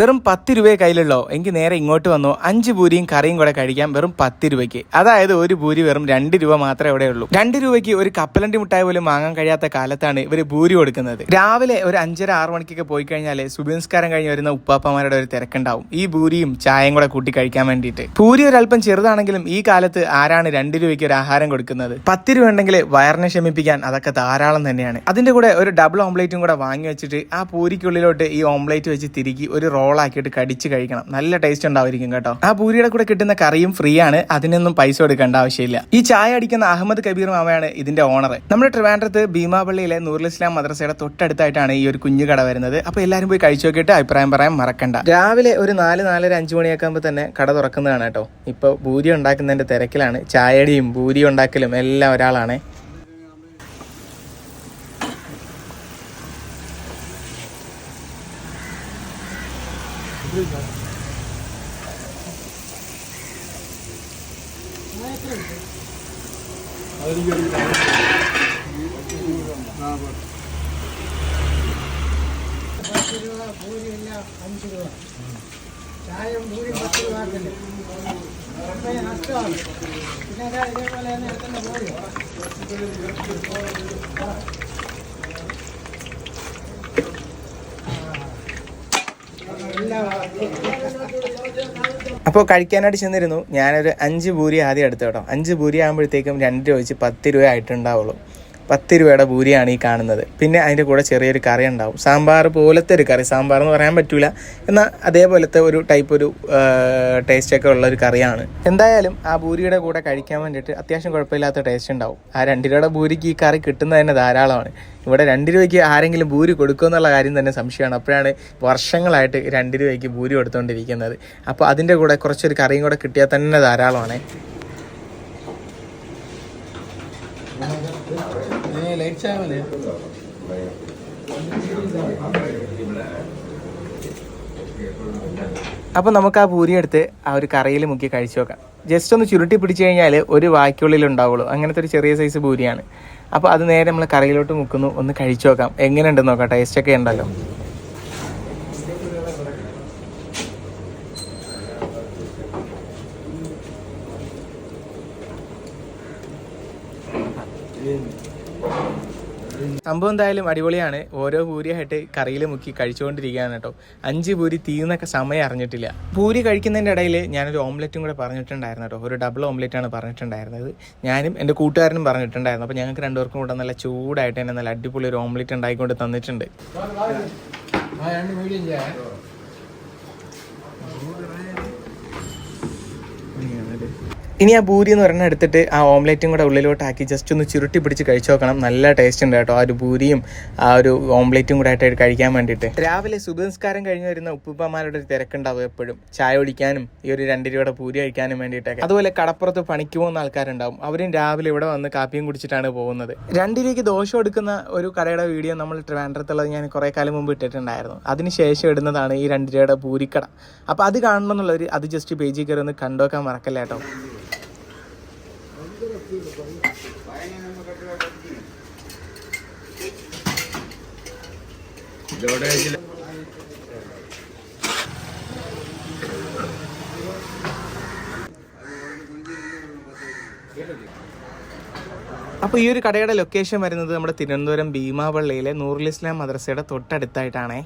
വെറും പത്ത് രൂപയെ കയ്യിലുള്ളോ? എനിക്ക് നേരെ ഇങ്ങോട്ട് വന്നു. അഞ്ച് പൂരിയും കറിയും കൂടെ കഴിക്കാം വെറും പത്ത് രൂപയ്ക്ക്. അതായത് ഒരു പൂരി വെറും രണ്ട് രൂപ മാത്രമേ ഇവിടെ ഉള്ളൂ. രണ്ട് രൂപയ്ക്ക് ഒരു കപ്പലണ്ടി മുട്ടായി പോലും വാങ്ങാൻ കഴിയാത്ത കാലത്താണ് ഇവർ പൂരി കൊടുക്കുന്നത്. രാവിലെ ഒരു അഞ്ചര ആറ് മണിക്കൊക്കെ പോയി കഴിഞ്ഞാൽ സുബിൻസ്കാരം കഴിഞ്ഞ് വരുന്ന ഉപ്പാപ്പമാരുടെ ഒരു തിരക്കുണ്ടാവും. ഈ പൂരിയും ചായയും കൂടെ കൂട്ടി കഴിക്കാൻ വേണ്ടിയിട്ട്. പൂരി ഒരല്പം ചെറുതാണെങ്കിലും ഈ കാലത്ത് ആരാണ് രണ്ട് രൂപയ്ക്ക് ഒരു ആഹാരം കൊടുക്കുന്നത്? പത്ത് രൂപ ഉണ്ടെങ്കിൽ വയറിനെ ശമിപ്പിക്കാൻ അതൊക്കെ ധാരാളം തന്നെയാണ്. അതിന്റെ കൂടെ ഒരു ഡബിൾ ഓംലേറ്റും കൂടെ വാങ്ങി വെച്ചിട്ട് ആ പൂരിക്കുള്ളിലോട്ട് ഈ ഓംലേറ്റ് വെച്ച് തിരികെ ഒരു റോളാക്കിയിട്ട് കടിച്ച് കഴിക്കണം. നല്ല ടേസ്റ്റ് ഉണ്ടാവും കേട്ടോ. ആ പൂരിയുടെ കൂടെ കിട്ടുന്ന കറിയും ഫ്രീ ആണ്. അതിനൊന്നും പൈസ കൊടുക്കേണ്ട ആവശ്യമില്ല. ഈ ചായ അടിക്കുന്ന അഹമ്മദ് കബീർ മാമയാണ് ഇതിന്റെ ഓണർ നമ്മുടെ ട്രിവാൻഡ്രത്ത് ഭീമാപള്ളിയിലെ നൂറുൽ ഇസ്ലാം മദ്രസയുടെ തൊട്ടടുത്തായിട്ടാണ് ഈ ഒരു കുഞ്ഞു കട വരുന്നത്. അപ്പൊ എല്ലാവരും പോയി കഴിച്ചു നോക്കിയിട്ട് അഭിപ്രായം പറയാൻ മറക്കണ്ട. രാവിലെ ഒരു നാല് നാലര അഞ്ചു മണിയൊക്കെ ആകുമ്പോൾ തന്നെ കട തുറക്കുന്നതാണ് കേട്ടോ. ഇപ്പൊ ഭൂരി ഉണ്ടാക്കുന്നതിന്റെ തിരക്കിലാണ്. ചായടിയും ഭൂരി ഉണ്ടാക്കലും എല്ലാം ഒരാളാണ്. ചായം പൂരി പത്ത് രൂപ നഷ്ടമാണ് പിന്നെ ഇതേപോലെ തന്നെ എടുക്കുന്ന പോയി അപ്പോൾ കഴിക്കാനായിട്ട് ചെന്നിരുന്നു. ഞാനൊരു അഞ്ച് പൂരി ആദ്യം എടുത്തു കേട്ടോ. അഞ്ച് പൂരി ആകുമ്പോഴത്തേക്കും രണ്ട് രൂപ വെച്ച് പത്ത് രൂപ ആയിട്ടുണ്ടാവുള്ളൂ. പത്ത് രൂപയുടെ പൂരിയാണ് ഈ കാണുന്നത്. പിന്നെ അതിന്റെ കൂടെ ചെറിയൊരു കറി ഉണ്ടാവും. സാമ്പാർ പോലത്തെ ഒരു കറി സാമ്പാർ എന്ന് പറയാൻ പറ്റില്ല എന്നാൽ അതേപോലത്തെ ഒരു ടൈപ്പ് ഒരു ടേസ്റ്റൊക്കെ ഉള്ള ഒരു കറിയാണ്. എന്തായാലും ആ പൂരിയുടെ കൂടെ കഴിക്കാൻ വേണ്ടിയിട്ട് അത്യാവശ്യം കുഴപ്പമില്ലാത്ത ടേസ്റ്റ് ഉണ്ടാവും. ആ രണ്ട് രൂപയുടെ പൂരിക്ക് ഈ കറി കിട്ടുന്നത് തന്നെ ധാരാളമാണ്. ഇവിടെ രണ്ട് രൂപയ്ക്ക് ആരെങ്കിലും ഭൂരി കൊടുക്കുമെന്നുള്ള കാര്യം തന്നെ സംശയമാണ്. അപ്പോഴാണ് വർഷങ്ങളായിട്ട് രണ്ട് രൂപയ്ക്ക് ഭൂരി കൊടുത്തുകൊണ്ടിരിക്കുന്നത് അപ്പോൾ അതിന്റെ കൂടെ കുറച്ചൊരു കറിയും കൂടെ കിട്ടിയാൽ തന്നെ ധാരാളമാണ്. ലൈറ്റ് അപ്പോൾ നമുക്ക് ആ പൂരി എടുത്ത് ആ ഒരു കറിയിൽ മുക്കി കഴിച്ചു നോക്കാം. ജസ്റ്റ് ഒന്ന് ചുരുട്ടി പിടിച്ചു കഴിഞ്ഞാൽ ഒരു വായ്ക്കുള്ളിൽ ഉണ്ടാവുള്ളൂ. അങ്ങനത്തെ ഒരു ചെറിയ സൈസ് പൂരിയാണ്. അപ്പോൾ അത് നേരെ നമ്മൾ കറിയിലോട്ട് മുക്കുന്നു. ഒന്ന് കഴിച്ചു നോക്കാം. എങ്ങനെയുണ്ടെന്ന് നോക്കാം. ടേസ്റ്റ് ഒക്കെ ഉണ്ടല്ലോ. സംഭവം എന്തായാലും അടിപൊളിയാണ് ഓരോ പൂരിയായിട്ട് കറിയിൽ മുക്കി കഴിച്ചുകൊണ്ടിരിക്കുകയാണ് കേട്ടോ അഞ്ച് പൂരി തീർന്നൊക്കെ സമയം അറിഞ്ഞിട്ടില്ല പൂരി കഴിക്കുന്നതിന്റെ ഇടയിൽ ഞാനൊരു ഓംലെറ്റും കൂടെ പറഞ്ഞിട്ടുണ്ടായിരുന്നു കേട്ടോ ഒരു ഡബിൾ ഓംലെറ്റ് ആണ് പറഞ്ഞിട്ടുണ്ടായിരുന്നത് ഞാനും എന്റെ കൂട്ടുകാരനും പറഞ്ഞിട്ടുണ്ടായിരുന്നു അപ്പോൾ ഞങ്ങൾക്ക് രണ്ടുപേർക്കും കൂടെ നല്ല ചൂടായിട്ട് തന്നെ നല്ല അടിപൊളി ഒരു ഓംലെറ്റ് ഉണ്ടായിക്കൊണ്ട് തന്നിട്ടുണ്ട് ആ രണ്ട് മീഡിയം ചായ ഇനി ആ പൂരി എന്ന് പറഞ്ഞാൽ എടുത്തിട്ട് ആ ഓംലെറ്റും കൂടെ ഉള്ളിലോട്ടാക്കി ജസ്റ്റ് ഒന്ന് ചുരുട്ടി പിടിച്ച് കഴിച്ചു നോക്കണം. നല്ല ടേസ്റ്റ് ഉണ്ട് കേട്ടോ. ആ ഒരു പൂരിയും ആ ഒരു ഓംലെറ്റും കൂടെ ആയിട്ട് കഴിക്കാൻ വേണ്ടിയിട്ട്. രാവിലെ സുബംസ്കാരം കഴിഞ്ഞ് വരുന്ന ഉപ്പുപ്പമാരുടെ ഒരു തിരക്കുണ്ടാവും എപ്പോഴും. ചായ കുടിക്കാനും ഈ ഒരു രണ്ട് രൂപയുടെ പൂരി കഴിക്കാനും വേണ്ടിയിട്ടൊക്കെ. അതുപോലെ കടപ്പുറത്ത് പണിക്ക് പോകുന്ന ആൾക്കാരുണ്ടാവും. അവരും രാവിലെ ഇവിടെ വന്ന് കാപ്പിയും കുടിച്ചിട്ടാണ് പോകുന്നത്. രണ്ട് രൂപയ്ക്ക് ദോശ എടുക്കുന്ന ഒരു കടയുടെ വീഡിയോ നമ്മൾ ട്രിവാൻഡ്രത്തുള്ളത് ഞാൻ കുറേ കാലം മുമ്പ് ഇട്ടിട്ടുണ്ടായിരുന്നു. അതിനുശേഷം ഇടുന്നതാണ് ഈ രണ്ട് രൂപയുടെ പൂരിക്കട. അപ്പോൾ അത് കാണണം എന്നുള്ളവർ അത് ജസ്റ്റ് പേജിൽ കയറി ഒന്ന് കണ്ടോക്കാൻ മറക്കല്ല കേട്ടോ. അപ്പോൾ ഈ ഒരു കടയുടെ ലൊക്കേഷൻ വരുന്നത് നമ്മുടെ തിരുവനന്തപുരം ഭീമാപള്ളിയിലെ നൂറുൽ ഇസ്ലാം മദ്രസയുടെ തൊട്ടടുത്തായിട്ടാണേ.